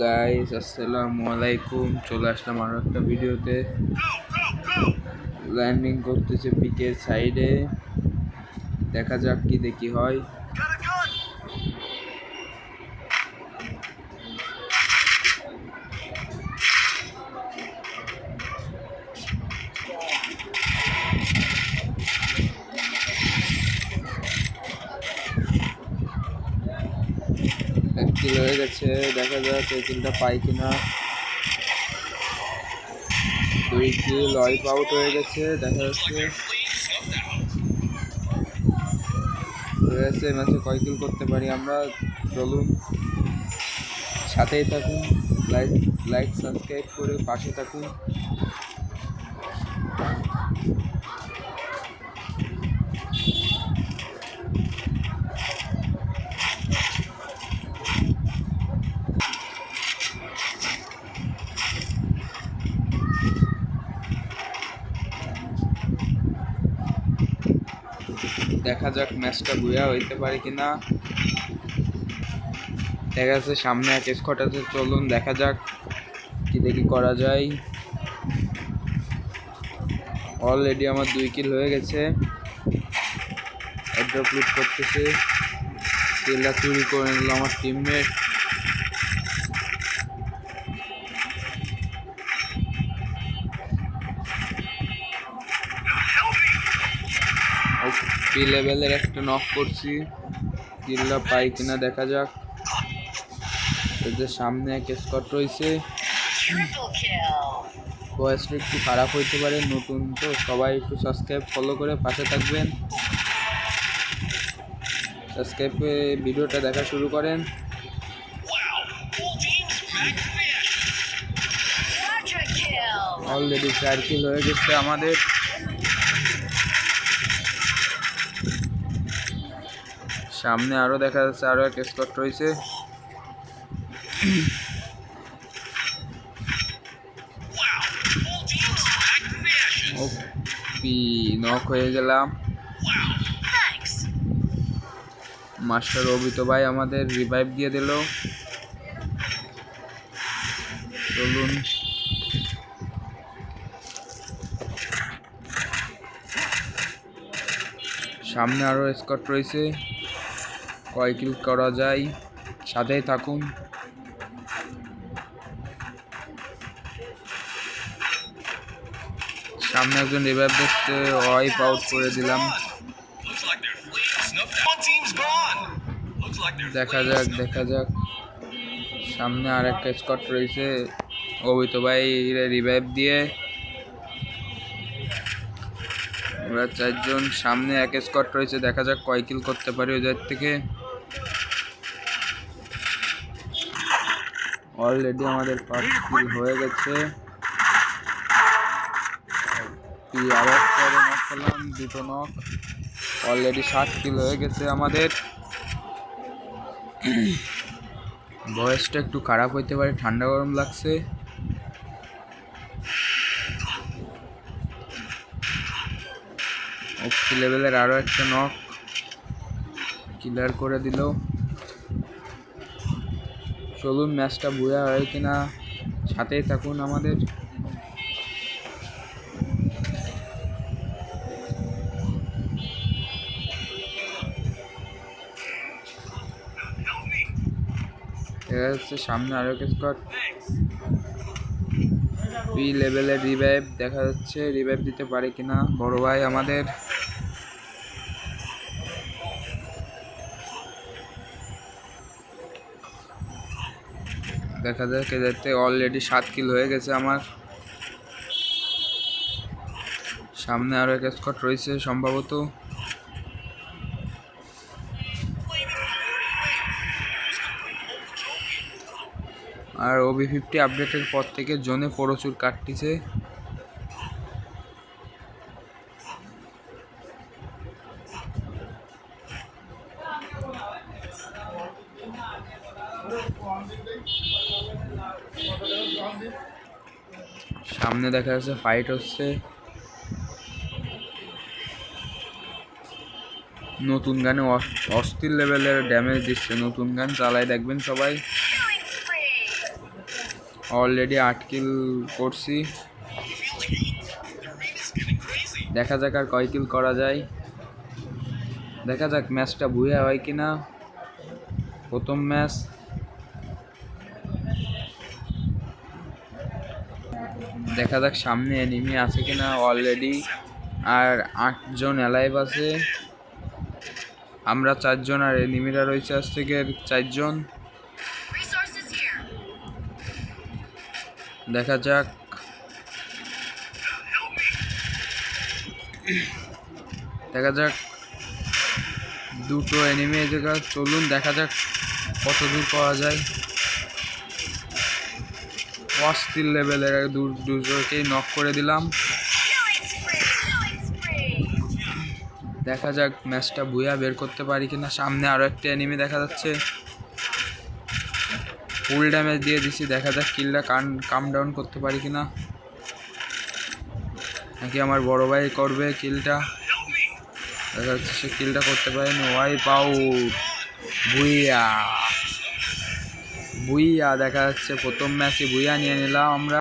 Guys আসসালামু আলাইকুম চলে আসলাম আরও একটা ভিডিওতে। ল্যান্ডিং করতেছে পিকের সাইডে দেখা যাক কি দেখি হয়। কিল হয়ে গেছে, দেখা যাক এই কিলটা পাই কিনা। দুই কিল ওয়াইপ আউট হয়ে গেছে, দেখা যাচ্ছে। গেছে ম্যাচে কয় কিল করতে পারি আমরা? চলুন, সাথেই থাকুন লাইক লাইক সাবস্ক্রাইব করে পাশে থাকুন। দেখা যাক ম্যাচটা বুয়া হইতে পারে কিনা। দেখা যাচ্ছে সামনে এক স্কট আছে, চলুন দেখা যাক কি দেখি করা যায়। অলরেডি আমার দুই কিল হয়ে গেছে। এড্রপ লুট করতেছে। কিলটা চুরি করে নিল আমার টিমমেট পি লেভেলের একটা নক করছি। কিলটা পাই কিনা দেখা যাক। এদের সামনে এক স্কট রয়েছে. বয়সটা একটু খারাপ হইতে পারে? নতুন তো সবাই একটু সাবস্ক্রাইব ফলো করে পাশে থাকবেন। সাবস্ক্রাইবে ভিডিওটা দেখা শুরু করেন. অলরেডি চার কিল হয়ে গেছে আমাদের। সামনে আরও দেখা যাচ্ছে, আরও এক স্কট রয়েছে। নক হয়ে গেলাম। মাস্টার অভিত ভাই আমাদের রিভাইভ দিয়ে দিল। চলুন। সামনে আরও স্কট রয়েছে। কয় কিল করা যায়। সাথেই থাকুন। সামনে একজন রিভাইভ দিচ্ছে ওয়াইপ আউট করে দিলাম। দেখা যাক দেখা যাক। সামনে আর একটা স্কট রয়েছে। অবিত ভাই রিভাইভ দিয়ে। ওরা চারজন, সামনে এক স্কট রয়েছে। দেখা যাক কয় কিল করতে পারি ওদের থেকে। অলরেডি আমাদের পাঁচ কিল হয়ে গেছে। কি করলাম দুটো নক অলরেডি ষাট কিল হয়ে গেছে আমাদের। বয়সটা একটু খারাপ হইতে পারে, ঠান্ডা গরম লাগছে। লেভেলের আরও একটা নক ক্লিয়ার করে দিল। চলুন ম্যাচটা বুয়া হয় কিনা। সাথেই থাকুন আমাদের। দেখা যাচ্ছে সামনে আরও স্কট পি লেভেলের রিভাইভ দেখা যাচ্ছে। রিভাইভ দিতে পারে কিনা? বড় ভাই আমাদের। দেখা যায় কেদারতে অলরেডি সাত কিল হয়ে গেছে আমার। সামনে আরও এক স্কট রয়েছে সম্ভবত। আর ওবি ফিফটি আপডেটের পর থেকে জোনে প্রচুর কাটতিছে। সামনে দেখা যাচ্ছে ফাইট হচ্ছে। নতুন গানে অস- অস্থির লেভেলের ড্যামেজ দিচ্ছে। নতুন গান চালায় দেখবেন সবাই। অলরেডি আট কিল করছি. দেখা যাক আর কয় কিল করা যায়। দেখা যাক ম্যাচটা ভুয়া হয় কিনা। প্রথম ম্যাচ দেখা যাক সামনে এনিমি আছে কিনা অলরেডি আর আটজন অ্যালাইভ আছে। আমরা চারজন আর এনিমিরা রয়েছে আজ থেকে চারজন। দেখা যাক। দেখা যাক। দুটো এনিমি জায়গা চলুন, দেখা যাক কত দূর পাওয়া যায়। অস্থির লেভেলের দুজনকেই নক করে দিলাম. দেখা যাক ম্যাচটা বুয়া বের করতে পারি কিনা। সামনে আরও একটা এনিমি দেখা যাচ্ছে। ফুল ড্যামেজ দিয়ে দিছি, দেখা যাক কিলটা কান কাম ডাউন করতে পারি কিনা। নাকি আমার বড় ভাই করবে কিলটা দেখা যাচ্ছে সে কিলটা করতে পারেনি। ওয়াইপ আউট বুইয়া বুইয়া দেখা যাচ্ছে। প্রথম ম্যাচে ভুইয়া নিয়ে নিলাম আমরা।